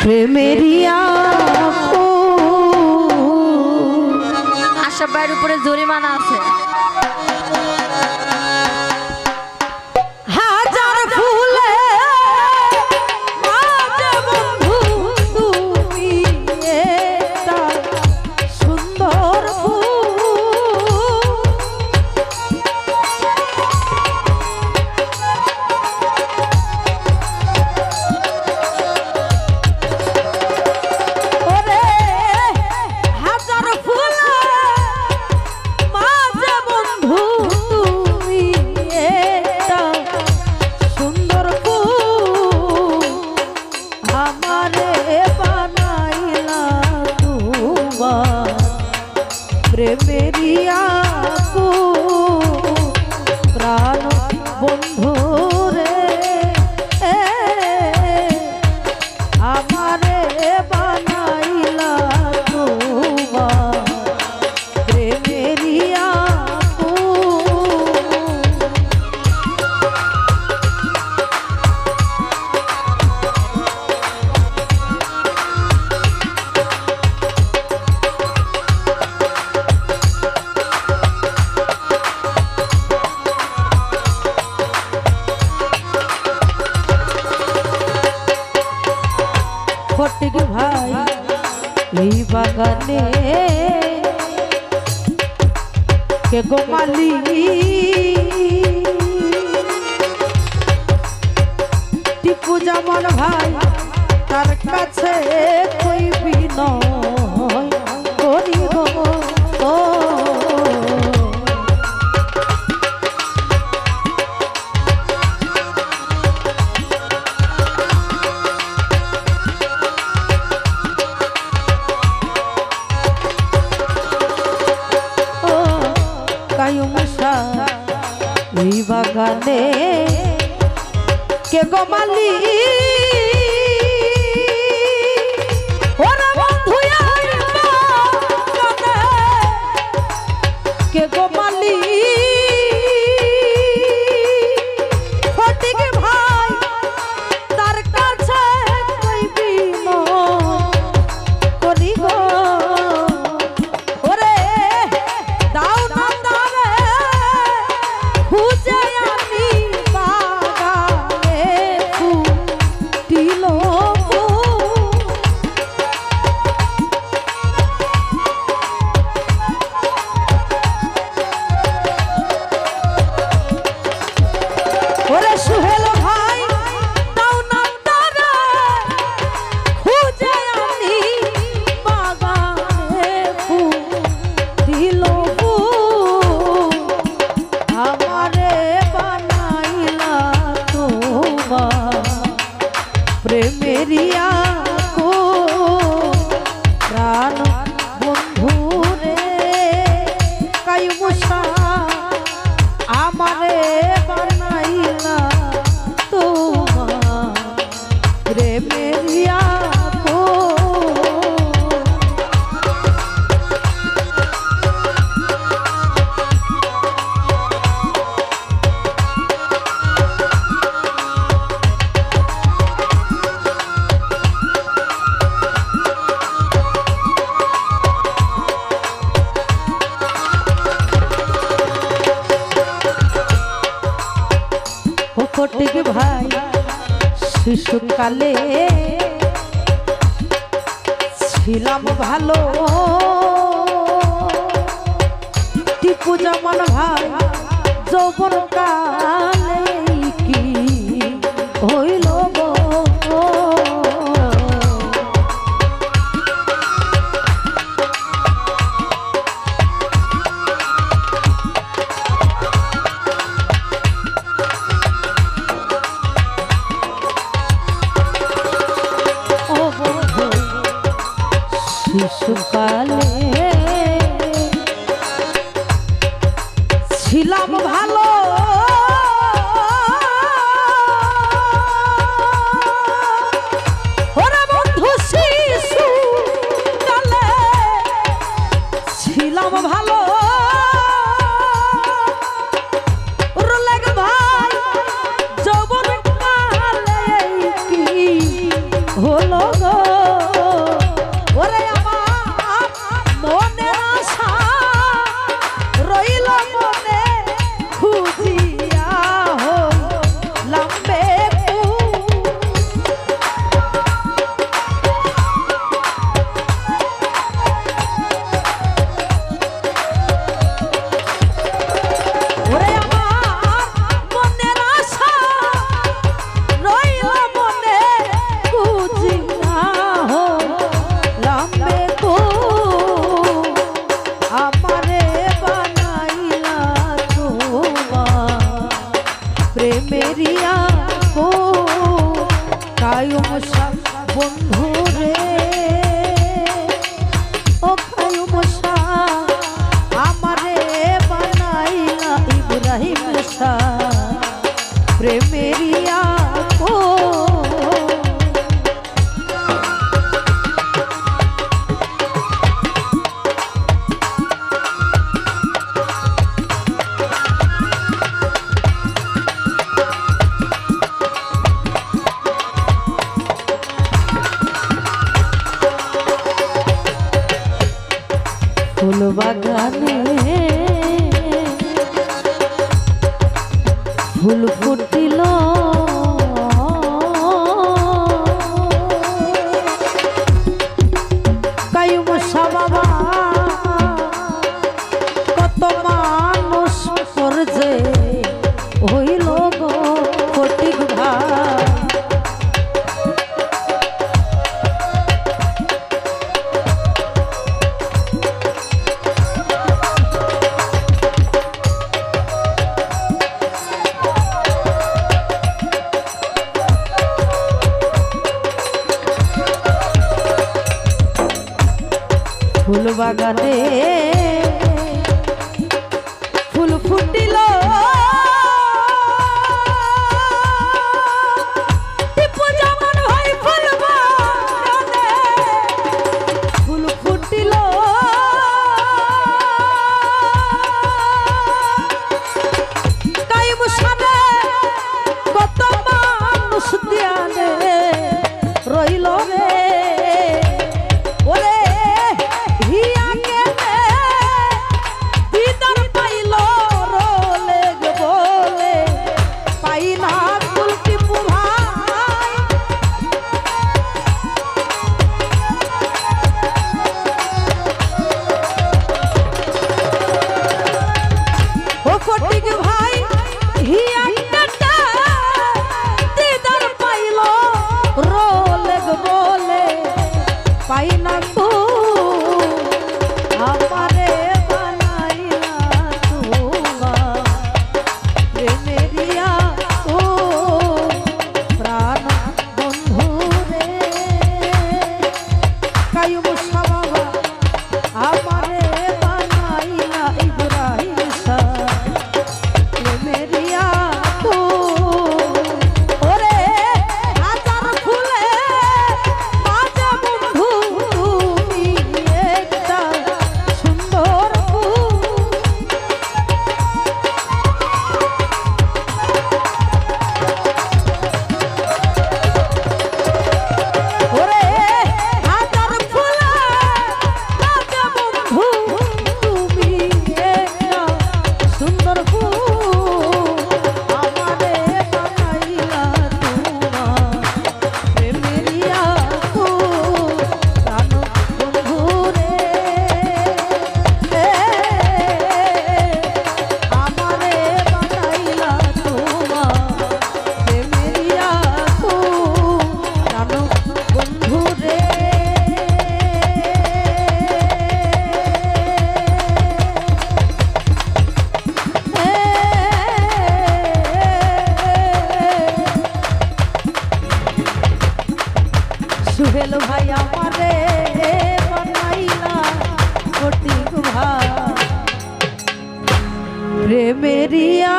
প্রেমেরিয়া আশা ভাইয়ের উপরে জরিমানা আছে। প্রাণ। বন্ধু ফটিক ভাই এই বাগানে কে গো মালি টিপু জামান ভাই তার কাছে কই বিনয়? উষা এই বাগানে কে গো মালিক? শিশুকালে ছিলাম ভালো। টিপু যেমন ভাই যৌবনকাল ছিলাম ভালো। ফুল ফুটিল ফুল বাগানে ফুল ফুটিল। ফেল ভাই আমারে বানাইলা ফটিক ভাই প্রেমেরিয়া